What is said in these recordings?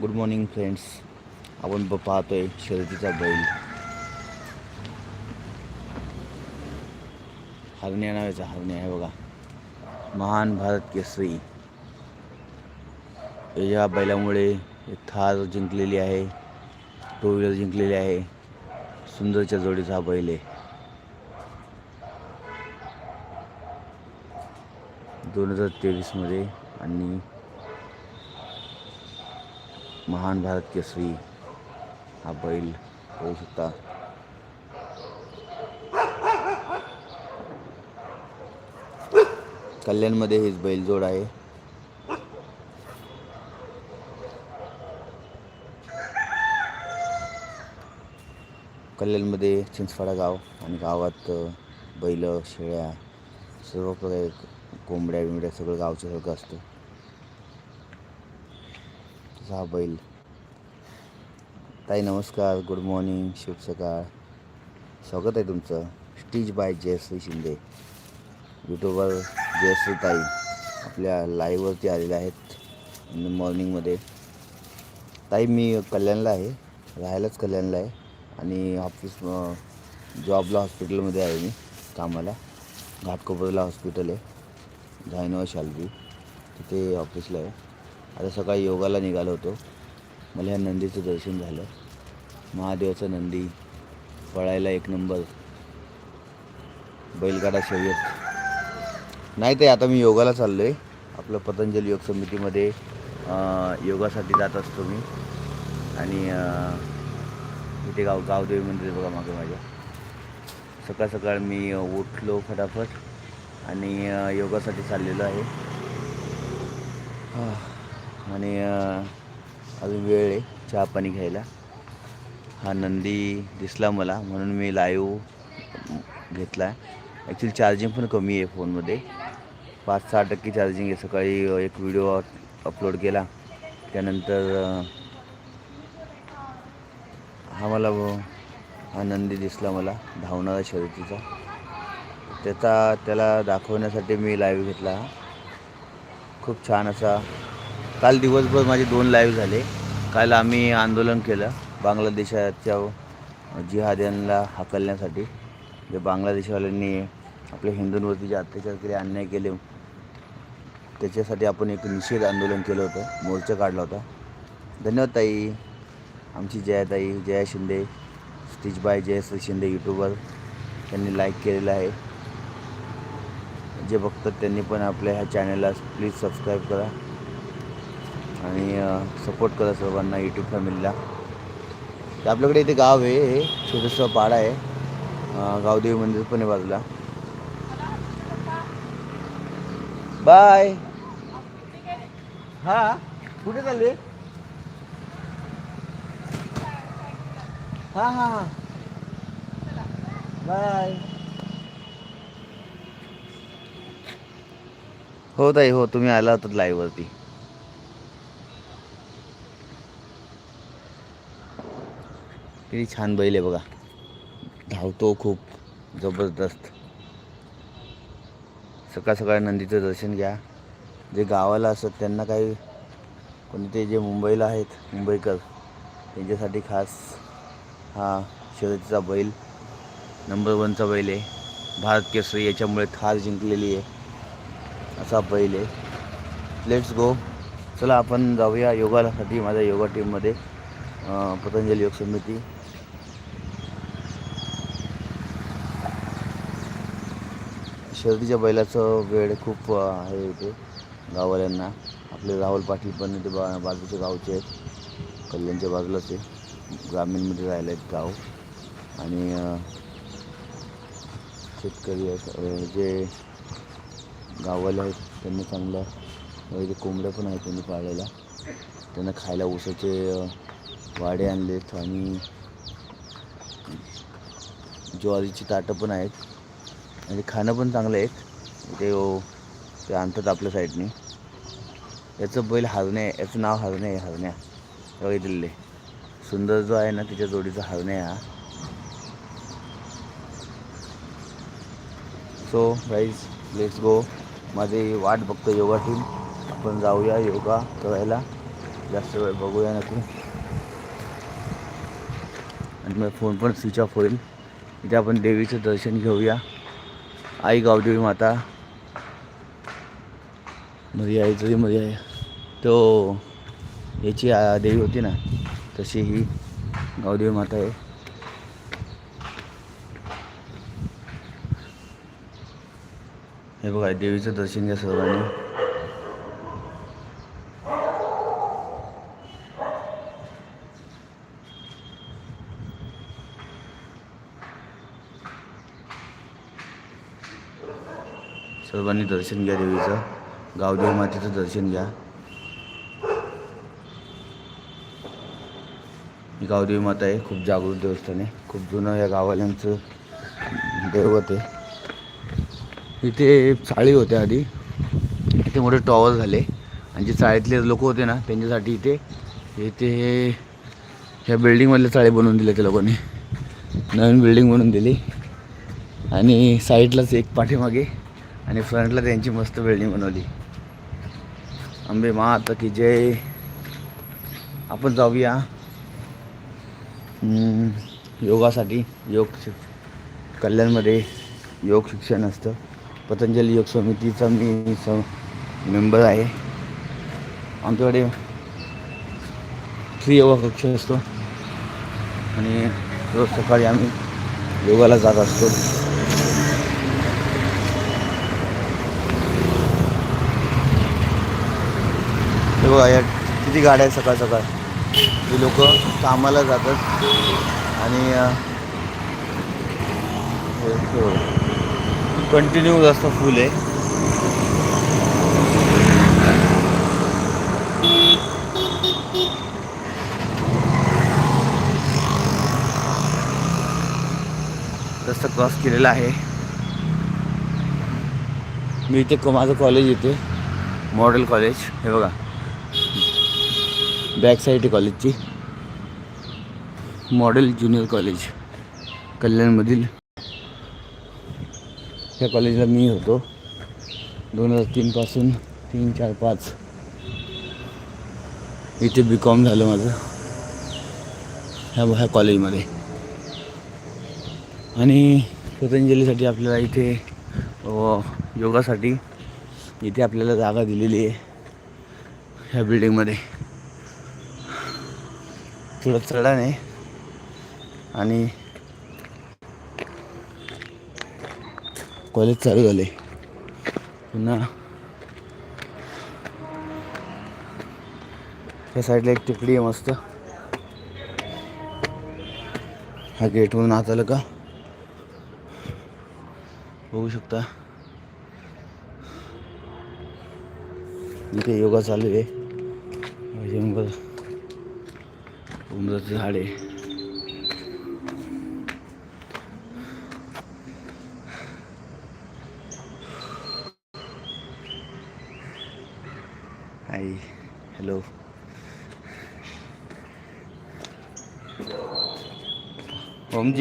Good morning friends आपण ब- आहे शर्यतीचा बैल. हरण्या नावाचा हरण्या आहे बघा. महान भारत केसरी. या बैलामुळे एक थार जिंकलेली आहे. टू व्हीलर जिंकलेली आहे. सुंदरच्या जोडीचा हा बैल आहे. दोन हजार तेवीसमध्ये आणि महान भारत केसरी हा बैल होऊ शकता. कल्याणमध्ये हेच बैलजोड आहे. कल्याणमध्ये चिंचफाडा गाव आणि गावात बैल शेळ्या सर्व प्रकारे कोंबड्या बिंबड्या सगळं गावचं सगळं असतं. तसा हा बैल ताई नमस्कार. गुड मॉर्निंग शुभ सकाळ स्वागत आहे तुमचं. Stitch by Jayashree Shinde. यूट्यूबवर जयश्री ताई आपल्या लाईव्हवरती आलेल्या आहेत मॉर्निंगमध्ये ताई मी कल्याणला आहे. राहायलाच कल्याणला आहे. आणि ऑफिस जॉबला हॉस्पिटलमध्ये आहे मी कामाला. घाटकोपरला हॉस्पिटल आहे. झायनवा शालगी तिथे ऑफिसला आहे. आता सकाळी योगाला निघालो होतो. मला ह्या नंदीचं दर्शन झालं. महादेवाचं नंदी पळायला एक नंबर. बैलगाडा शर्यत. नाही ते आता मी योगाला चाललो आहे आपलं पतंजली योग समितीमध्ये योगासाठी जात असतो मी. आणि इथे गाव गावदेवी मंदिर बघा मागे माझ्या. सकाळ सकाळ मी उठलो फटाफट आणि योगासाठी चाललेलो आहे. हा. आणि अजून वेळ आहे चहा पाणी घ्यायला. हा नंदी दिसला मला म्हणून मी लाईव्ह घेतला आहे ॲक्च्युली चार्जिंग पण कमी आहे फोनमध्ये. पाच सहा टक्के चार्जिंग आहे. सकाळी एक व्हिडिओ अपलोड केला. त्यानंतर हा मला हा नंदी दिसला मला धावणारा शर्यतीचा. त्याचा त्याला दाखवण्यासाठी मी लाईव्ह घेतला हा. खूप छान असा काल दिवसभर माझे दोन लाईव्ह झाले. काल आम्ही आंदोलन केलं. बांगलादेशाच्या जिहाद्यांना हाकलण्यासाठी जे बांगलादेशवाल्यांनी आपल्या हिंदूंवरती जे अत्याचार केले अन्याय केले त्याच्यासाठी आपण एक निषेध आंदोलन केलं होतं मोर्चा काढला होता. धन्यवाद ताई. आमची Jayatai Jaya Shinde stitch by Jayashree Shinde YouTuber त्यांनी लाईक केलेलं आहे. जे बघतात त्यांनी पण आपल्या ह्या चॅनलला प्लीज सबस्क्राईब करा. आणि सपोर्ट करा सर्वांना यूट्यूब फॅमिलीला तर आपल्याकडे इथे गाव आहे हे छोटंसं पाडा आहे. गावदेवी मंदिर पण आहे बाजूला. बाय. हा कुठे चालले? हा हा हा. बाय. हो ताई हो तुम्ही आला होतात लाईव्हवरती किती छान बैल आहे बघा. धावतो खूप जबरदस्त. सकाळ सकाळ नंदीचं दर्शन घ्या. जे गावाला असत त्यांना काही कोणते जे मुंबईला आहेत मुंबईकर त्यांच्यासाठी खास हा शर्यतीचा बैल नंबर वनचा बैल आहे. भारत केसरी याच्यामुळे थार जिंकलेली आहे. असा बैल आहे. लेट्स गो चला आपण जाऊया योगासाठी माझ्या योगा टीममध्ये पतंजली योग समिती. शर्दीच्या बैलाचं वेळ खूप आहे इथे गाववाल्यांना. आपले राहुल पाटील पण इथे बा बाजूचे गावचे आहेत. कल्याणच्या बाजूलाच आहे. ग्रामीणमध्ये राहिले आहेत गाव. आणि शेतकरी आहेत, जे गाववाले आहेत त्यांनी चांगलं इथे कोंबड्या पण आहेत त्यांनी पाळलेल्या. त्यांना खायला ऊसाचे वाडे वाडे आणलेत. आणि ज्वारीची ताटं पण आहेत. म्हणजे खाणं पण चांगलं आहे. ते ओ ते आणतात आपल्या साईडने. याचं बैल हरणे याचं नाव हरणे आहे हरण्या. बघितलेले सुंदर जो आहे ना तिच्या जोडीचा हरणे आहे हा. सो गाईज लेट्स गो माझी वाट बघतो योगा टीम आपण जाऊया योगा करायला. जास्त वेळ बघूया नको आणि मग फोन पण स्विच ऑफ होईल. इथे आपण देवीचं दर्शन घेऊया. आई गावदेवी माता. मध्ये आई जरी मध्ये आहे तो याची देवी होती ना तशी ही गावदेवी माता आहे. हे बघा देवीचं दर्शन घ्या सर्वांनी. सर्वांनी दर्शन घ्या देवीचं. गावदेवी मातेचं दर्शन घ्या. ही गावदेवी माता आहे खूप जागृत देवस्थान आहे. खूप जुनं या गावाल्यांचं दैवत आहे. इथे चाळी होत्या आधी. इथे मोठे टॉवर झाले. आणि जे चाळीतले लोक होते ना त्यांच्यासाठी इथे इथे हे ह्या बिल्डिंगमधले चाळी बनवून दिले त्या लोकांनी. नवीन बिल्डिंग बनवून दिली. आणि साईडलाच एक पाठीमागे आणि फ्रंटला त्यांची मस्त बिल्डिंग बनवली. आंबे माता की जय. आपण जाऊया. योगासाठी योग शिक कल्याणमध्ये योग शिक्षण असतं. पतंजली योग समितीचा मी स मेंबर आहे. आमच्याकडे फ्री योगा कक्ष असतो. आणि रोज सकाळी आम्ही योगाला जात असतो. हे बघा या किती गाड्या आहेत सकाळ सकाळ. ही लोक कामाला जातात. आणि कंटिन्यू जास्त फुल आहे. रस्ता क्रॉस केलेला आहे. मी इथे क- माझं कॉलेज इथे. मॉडेल कॉलेज हे बघा. बॅक साईड आहे कॉलेजची. मॉडेल ज्युनियर कॉलेज कल्याणमधील. या कॉलेजला मी होतो. दोन हजार तीनपासून तीन चार पाच. इथे बी कॉम झालं माझं. ह्या ह्या कॉलेजमध्ये. आणि पतंजलीसाठी आपल्याला इथे योगासाठी इथे आपल्याला जागा दिलेली आहे. ह्या बिल्डिंगमध्ये थोडं चढाण आणि कॉलेज चालू झाले. पुन्हा त्या साईडला एक टेकडी आहे मस्त. हा गेटवरून आत आलं का? बघू शकता. इथे योगा चालू आहे. जंगल उमराचं झाड आहे हाय हॅलो ओम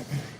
Okay.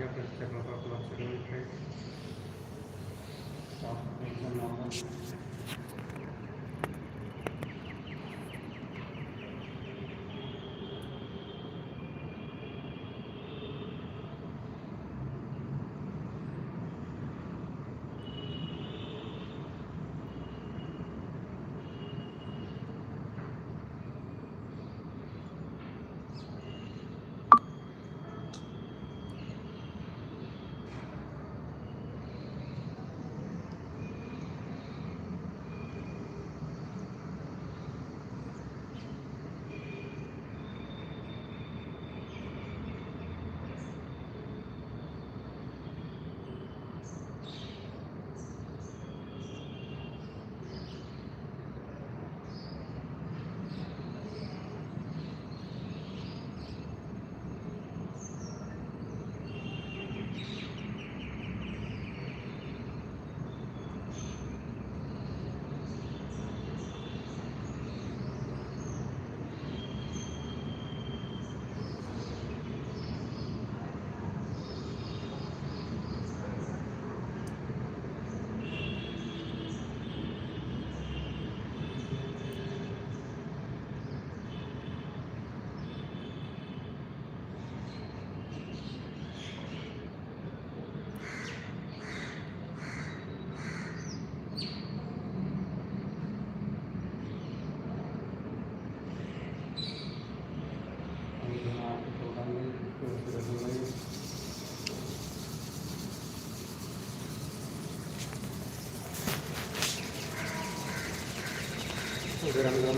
या प्रश्नाकडे लक्ष द्यायचं आहे